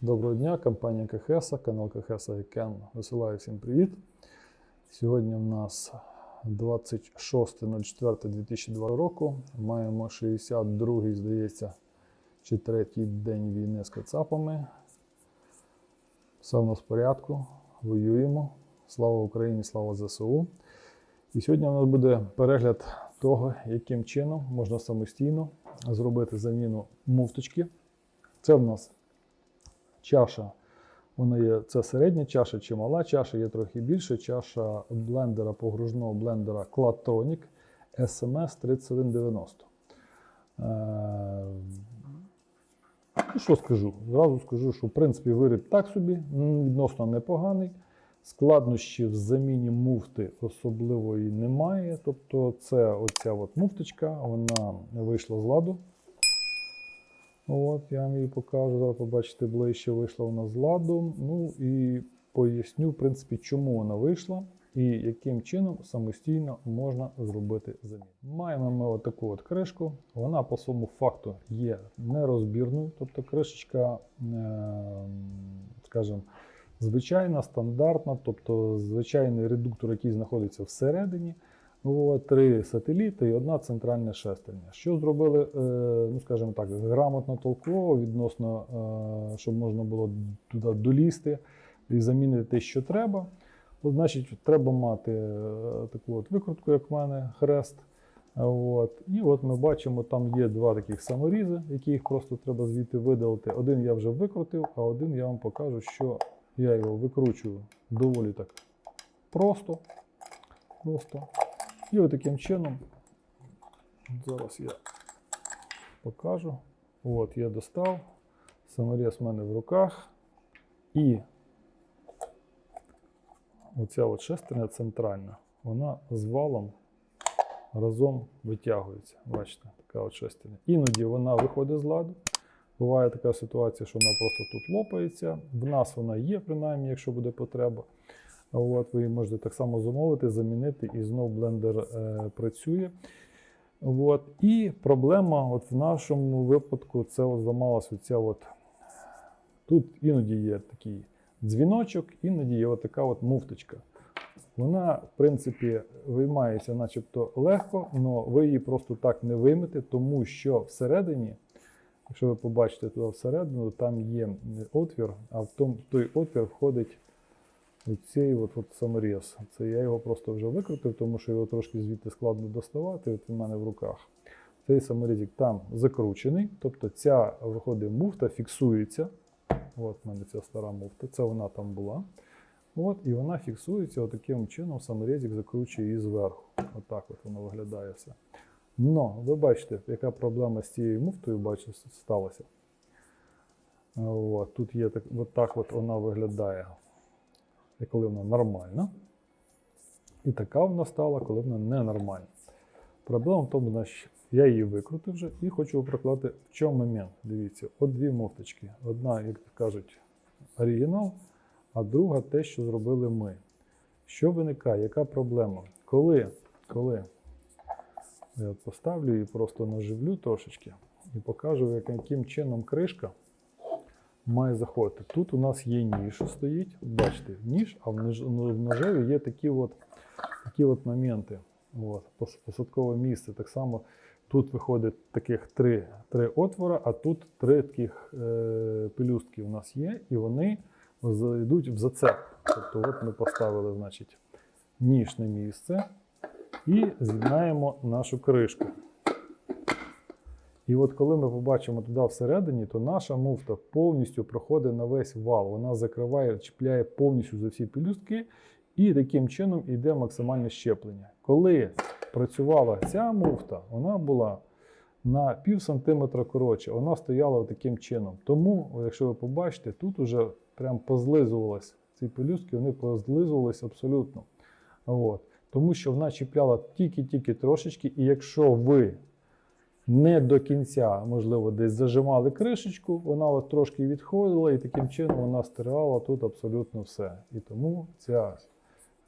Доброго дня, компанія КХС, канал КХС Кен висилаю всім привіт. Сьогодні в нас 26.04.2002 року. Маємо 62-й, здається, чи третій день війни з Кацапами. Все в нас в порядку. Воюємо. Слава Україні, слава ЗСУ. І сьогодні у нас буде перегляд того, яким чином можна самостійно зробити заміну муфточки. Це в нас чаша. Вона є це середня чаша чи мала чаша, є трохи більше. Чаша блендера погружного блендера Cladtronic SMS 3190. Е, Ну, що скажу? Зразу скажу, що в принципі виріб так собі, відносно непоганий. Складнощів в заміні муфти особливої немає. Тобто, це оця от муфточка, вона вийшла з ладу. От, я вам її покажу, зараз побачите ближче, вийшла вона з ладу. Ну і поясню, в принципі, чому вона вийшла і яким чином самостійно можна зробити заміну. Маємо ми отаку от кришку. Вона по своєму факту є нерозбірною, тобто кришечка, е, скажімо, звичайна, стандартна, тобто звичайний редуктор, який знаходиться всередині. От, три сателіти і одна центральна шестерня. Що зробили, е, ну скажімо так, грамотно толково відносно, е, щоб можна було туди долізти і замінити те, що треба. От, значить, треба мати е, таку от викрутку, як в мене, хрест. От. І от ми бачимо, там є два таких саморізи, які їх просто треба звідти видалити. Один я вже викрутив, а один я вам покажу, що я його викручую доволі так просто. просто. І от таким чином, зараз я покажу. От, я достав, саморіз в мене в руках. І оця от шестерня центральна, вона з валом разом витягується. Бачите, така от шестерня. Іноді вона виходить з ладу. Буває така ситуація, що вона просто тут лопається. В нас вона є, принаймні, якщо буде потреба. От, ви її можете так само замовити, замінити, і знов блендер е, працює. От. І проблема от в нашому випадку це от зламалась оця от. Тут іноді є такий дзвіночок, іноді є така от муфточка. Вона, в принципі, виймається начебто легко, але ви її просто так не виймете, тому що всередині, якщо ви побачите туди всередину, там є отвір, а в той отвір входить Оцей от, от саморіз. Це я його просто вже викрутив, тому що його трошки звідти складно доставати. От він в мене в руках. Цей саморізик там закручений, тобто ця виходить муфта, фіксується. От в мене ця стара муфта, це вона там була. От, і вона фіксується отаким чином, саморізик закручує її зверху. Отак от воно виглядає все. Но ви бачите, яка проблема з цією муфтою бачите, сталася. От, тут є так, от так от вона виглядає і коли вона нормальна. І така вона стала, коли вона ненормальна. Проблема в тому, що я її викрутив вже і хочу прокладати в чому момент. Дивіться, от дві муфточки. Одна, як кажуть, оригінал, а друга те, що зробили ми. Що виникає? Яка проблема? Коли, коли я поставлю і просто наживлю трошечки і покажу, яким чином кришка має заходити. Тут у нас є ніж стоїть. Бачите, ніж, а в ну, ножеві є такі от, такі от моменти. От, посадкове місце. Так само тут виходить таких три, три отвора, а тут три таких е, пелюстки у нас є, і вони з- йдуть в зацеп. Тобто, от ми поставили, значить, ніж місце і з'єднаємо нашу кришку. І от коли ми побачимо туди всередині, то наша муфта повністю проходить на весь вал. Вона закриває, чіпляє повністю за всі пелюстки, і таким чином йде максимальне щеплення. Коли працювала ця муфта, вона була на пів сантиметра коротше, вона стояла таким чином. Тому, якщо ви побачите, тут уже прям позлизувалась ці пелюстки, вони позлизувались абсолютно. От. Тому що вона чіпляла тільки-тільки трошечки, і якщо ви не до кінця, можливо, десь зажимали кришечку, вона от трошки відходила, і таким чином вона стирала тут абсолютно все. І тому ця,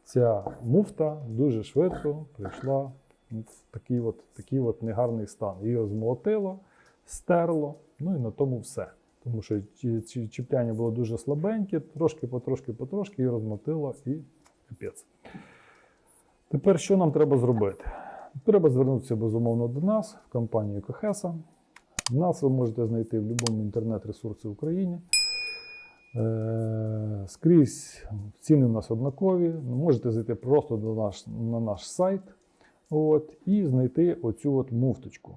ця муфта дуже швидко прийшла в такий от, такий от негарний стан. Її змолотило, стерло, ну і на тому все. тому що чіпляння було дуже слабеньке, трошки, потрошки, потрошки і розмотило, і капець. Тепер що нам треба зробити? Треба звернутися безумовно до нас, в компанію Кохеса. Нас ви можете знайти в будь-якому інтернет-ресурсі в Україні. Е, Скрізь ціни в нас однакові. Можете зайти просто до наш, на наш сайт от, і знайти оцю от муфточку.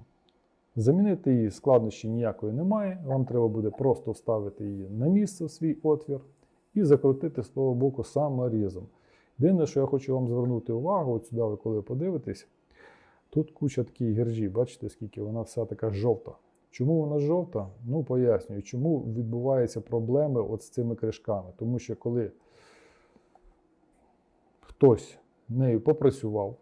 Замінити її складнощі ніякої немає. Вам треба буде просто вставити її на місце в свій отвір і закрутити з того боку саморізом. Єдине, що я хочу вам звернути увагу, от сюди ви коли подивитесь, тут куча таких гержі, бачите, скільки вона вся така жовта. Чому вона жовта? Ну, пояснюю, чому відбуваються проблеми от з цими кришками. Тому що коли хтось нею попрацював,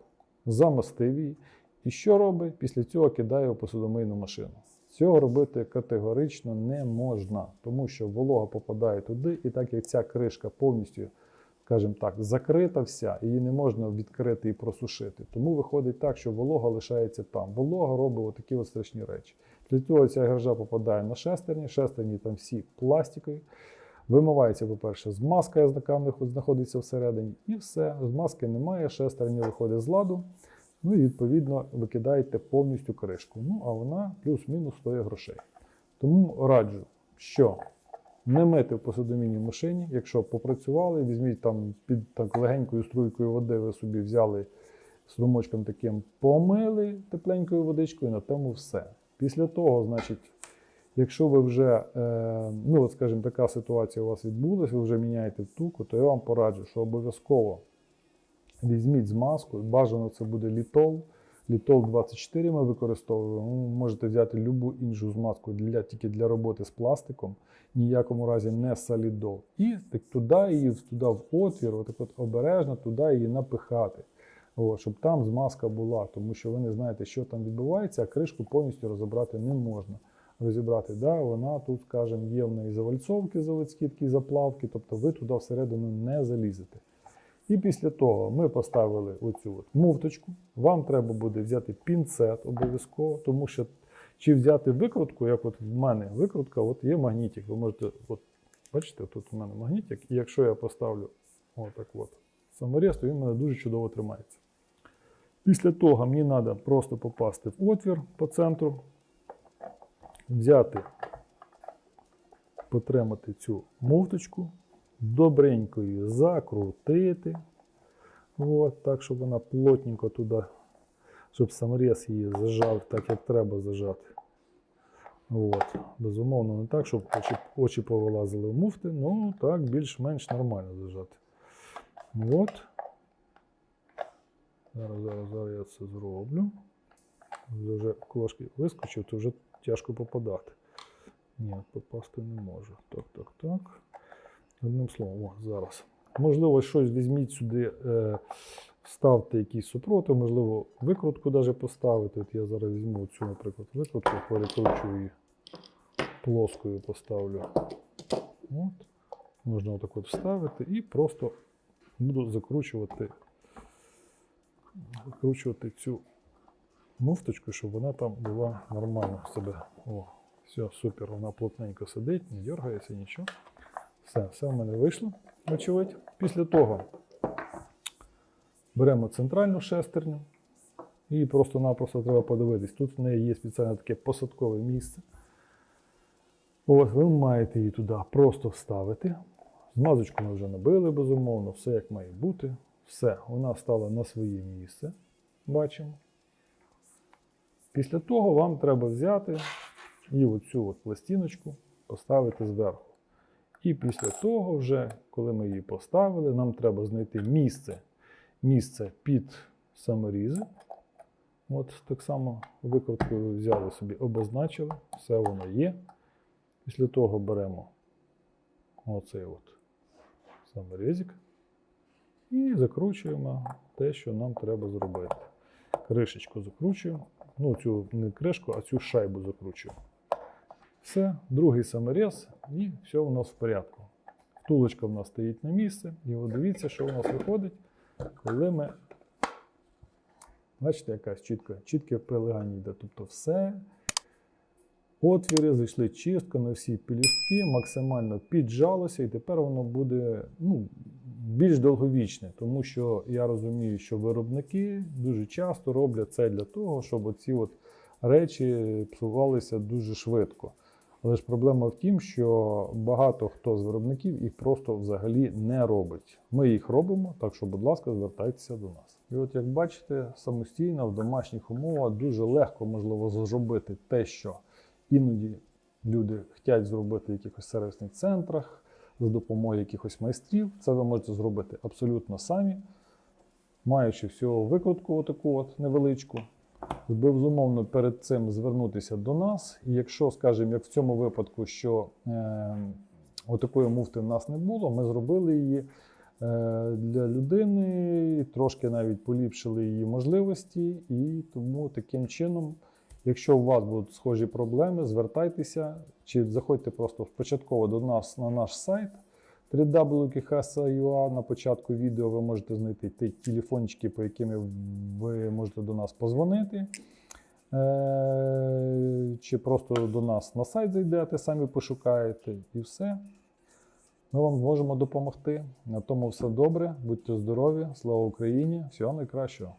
замастив її, і що робить? Після цього кидає у посудомийну машину. Цього робити категорично не можна, тому що волога попадає туди, і так як ця кришка повністю, скажімо так, закрита вся, її не можна відкрити і просушити. Тому виходить так, що волога лишається там. Волога робить отакі от страшні речі. Для цього ця гержа попадає на шестерні, шестерні там всі пластикові. Вимивається, по-перше, змазка, яка знаходиться всередині, і все. Змазки немає, шестерня виходить з ладу. Ну і відповідно викидаєте повністю кришку. Ну, а вона плюс-мінус стоїть грошей. Тому раджу, що не мити в посудомійній машині, якщо попрацювали, візьміть там під так легенькою струйкою води, ви собі взяли струмочком таким, помили тепленькою водичкою, на тому все. Після того, значить, якщо ви вже, е, ну от скажімо, така ситуація у вас відбулася, ви вже міняєте втулку, то я вам пораджу, що обов'язково Візьміть змазку, бажано це буде літол. Літол 24 ми використовуємо. Ви можете взяти будь-яку іншу змазку для, тільки для роботи з пластиком, ніякому разі не солідол. І так туди її туди в отвір, отак от обережно туди її напихати. От, щоб там змазка була, тому що ви не знаєте, що там відбувається, а кришку повністю розібрати не можна. Розібрати, да, вона тут, скажімо, є в неї завальцовки заводські, такі заплавки, тобто ви туди всередину не залізете. І після того ми поставили оцю от муфточку. Вам треба буде взяти пінцет обов'язково, тому що чи взяти викрутку, як от в мене викрутка, от є магнітик. Ви можете, от, бачите, тут у мене магнітик, і якщо я поставлю отак от саморез, то він у мене дуже чудово тримається. Після того мені треба просто попасти в отвір по центру, взяти, потримати цю муфточку, добренько її закрутити. От, так, щоб вона плотненько туди, щоб саморез її зажав так, як треба зажати. От. Безумовно, не так, щоб очі, очі повилазили в муфти, ну так, більш-менш нормально зажати. От. Зараз, зараз, зараз я це зроблю. Вже клошки вискочив, то вже тяжко попадати. Ні, попасти не можу. Так, так, так. Одним словом, о, зараз. Можливо, щось візьміть сюди, е, вставте якийсь супротив, можливо, викрутку даже поставити. От я зараз візьму цю, наприклад, викрутку, перекручу її плоскою поставлю. От. Можна отак от вставити і просто буду закручувати, закручувати цю муфточку, щоб вона там була нормально в себе. О, все, супер, вона плотненько сидить, не дергається, нічого. Все, все в мене вийшло, очевидь. Після того беремо центральну шестерню і просто-напросто треба подивитись. Тут в неї є спеціальне таке посадкове місце. Ось ви маєте її туди просто вставити. Змазочку ми вже набили, безумовно, все як має бути. Все, вона стала на своє місце. Бачимо. Після того вам треба взяти і оцю от пластиночку поставити зверху. І після того, вже, коли ми її поставили, нам треба знайти місце, місце під саморізи. От так само викруткою взяли собі, обозначили, все воно є. Після того беремо оцей от саморізик і закручуємо те, що нам треба зробити. Кришечку закручуємо. Ну, цю не кришку, а цю шайбу закручуємо. Все, другий саморез, і все у нас в порядку. Втулочка в нас стоїть на місці, і от дивіться, що у нас виходить, коли ми. Бачите, якась чітка, чітке прилегання йде. Тобто все отвіри, зайшли чистко на всі пелюстки, максимально піджалося, і тепер воно буде ну, більш довговічне, тому що я розумію, що виробники дуже часто роблять це для того, щоб оці от речі псувалися дуже швидко. Але ж проблема в тім, що багато хто з виробників їх просто взагалі не робить. Ми їх робимо, так що, будь ласка, звертайтеся до нас. І от як бачите, самостійно в домашніх умовах дуже легко можливо зробити те, що іноді люди хочуть зробити в якихось сервісних центрах за допомогою якихось майстрів. Це ви можете зробити абсолютно самі, маючи всього викрутку отаку от невеличку. Безумовно, перед цим звернутися до нас. І якщо, скажімо, як в цьому випадку, що е, отакої муфти в нас не було, ми зробили її е, для людини, трошки навіть поліпшили її можливості, і тому таким чином, якщо у вас будуть схожі проблеми, звертайтеся чи заходьте просто початково до нас на наш сайт www.kihasa.ua. На початку відео ви можете знайти ті телефончики, по якими ви можете до нас позвонити. Е, Чи просто до нас на сайт зайдете, самі пошукаєте і все. Ми вам зможемо допомогти. На тому все добре. Будьте здорові, слава Україні! Всього найкращого!